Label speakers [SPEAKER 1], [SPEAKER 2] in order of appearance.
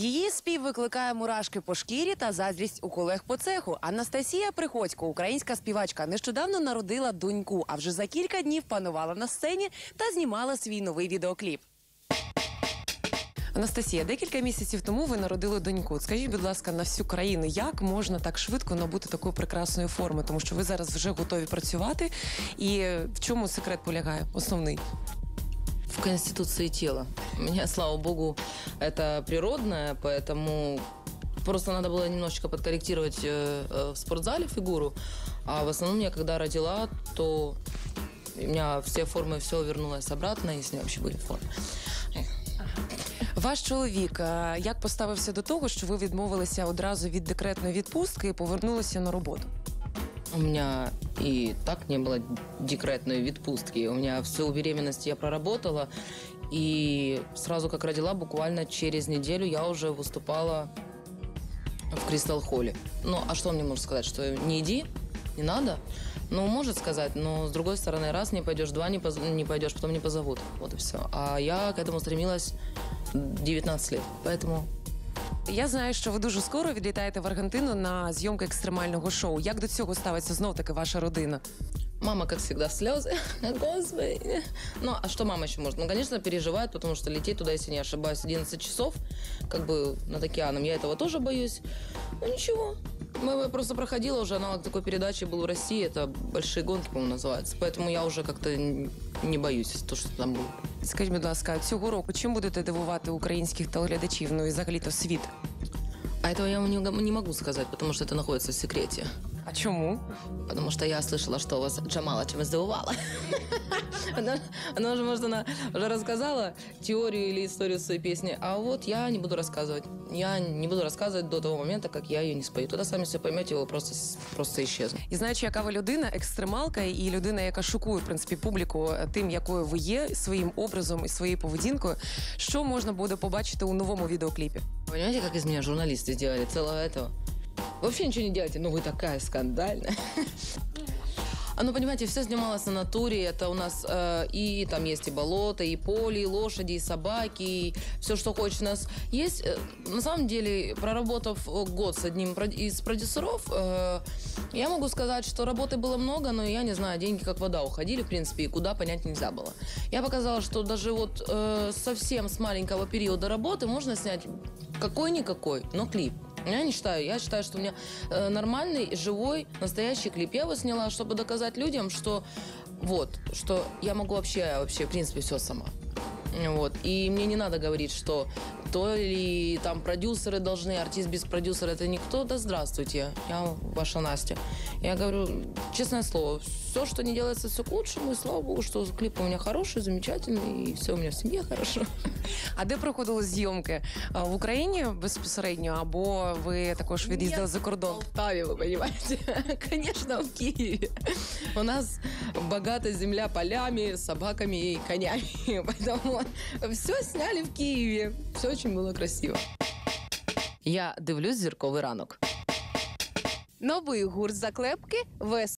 [SPEAKER 1] Її спів викликає мурашки по шкірі та заздрість у колег по цеху. Анастасія Приходько, українська співачка, нещодавно народила доньку, а вже за кілька днів панувала на сцені та знімала свій новий відеокліп. Анастасія, декілька місяців тому ви народили доньку. Скажіть, будь ласка, на всю країну, як можна так швидко набути такої прекрасної форми? Тому що ви зараз вже готові працювати. І в чому секрет полягає? Основний.
[SPEAKER 2] в конституции тела. У меня, слава богу, это природное, поэтому просто надо было немножечко подкорректировать э, э, в спортзале фигуру. А в основном я когда родила, то у меня все формы, все вернулось обратно, если вообще были формы.
[SPEAKER 1] Ваш чоловік е, як поставився до того, що ви відмовилися одразу від декретної відпустки і повернулися на роботу?
[SPEAKER 2] У меня и так не было декретной відпустки. У меня всю беременность я проработала. И сразу как родила, буквально через неделю я уже выступала в Кристал Холле. Ну, а что он мне может сказать? Что не иди, не надо? Ну, может сказать, но с другой стороны, раз не пойдешь, два не, поз- не пойдешь, потом не позовут. Вот и все. А я к этому стремилась 19 лет. Поэтому
[SPEAKER 1] Я знаю, що ви дуже скоро відлітаєте в Аргентину на зйомки екстремального шоу. Як до цього ставиться знов таки ваша родина?
[SPEAKER 2] Мама, как всегда, слезы. Господи. Ну, а что мама еще может? Ну, конечно, переживает, потому что лететь туда, если не ошибаюсь, 11 часов, как бы над океаном. Я этого тоже боюсь. Ну, ничего. Мы просто проходила уже аналог такой передачи был в России. Это «Большие гонки», по-моему, называется. Поэтому я уже как-то н- не боюсь то, что там будет.
[SPEAKER 1] Скажіть, будь ласка, цього року чим будете дивувати українських телеглядачів? Ну і взагалі-то світ?
[SPEAKER 2] А этого я вам не, не могу сказать, потому что это находится в секрете.
[SPEAKER 1] А чому?
[SPEAKER 2] Потому что я слышала, что у вас Джамала чем сдувала. Она, она уже, может, она уже рассказала теорию или историю своей песни, а вот я не буду рассказывать. Я не буду рассказывать до того момента, как я ее не спою. Тогда сами все поймете, вы просто, с- просто исчезну.
[SPEAKER 1] І знаючи, яка ви людина, екстремалка і людина, яка шокує в принципі публіку е, тим, якою ви є, своїм образом і своєю поведінкою, що можна буде побачити у новому відеокліпі?
[SPEAKER 2] Понимаете, как из меня журналисты сделали целого этого? Вообще ничего не делайте, ну вы такая скандальная. А ну, понимаете, все снималось на натуре. Это у нас э, и там есть и болото, и поле, и лошади, и собаки, и все, что хочешь. У нас есть, э, на самом деле, проработав э, год с одним из продюсеров, э, я могу сказать, что работы было много, но я не знаю, деньги как вода уходили, в принципе, и куда понять нельзя было. Я показала, что даже вот э, совсем с маленького периода работы можно снять какой-никакой, но клип. Я не считаю. Я считаю, что у меня э, нормальный, живой, настоящий клип. Я его сняла, чтобы доказать людям, что вот, что я могу вообще, вообще, в принципе, все сама. Вот. И мне не надо говорить, что то ли там продюсеры должны, артист без продюсера это никто. Да здравствуйте, я ваша Настя. Я говорю, честное слово, все, что не делается, все к лучшему. И слава богу, что клип у меня хороший, замечательный, и все у меня в семье хорошо.
[SPEAKER 1] А де проходили зйомки? А, В Україні безпосередньо, або ви також від'їздили за кордон?
[SPEAKER 2] Полтаве, вы понимаете? Конечно, в Киеве. У нас богата земля полями, собаками и конями. Поэтому все сняли в Киеве. Все очень было красиво. Я дивлюсь зірковий ранок.
[SPEAKER 3] Новий гурт заклепки вес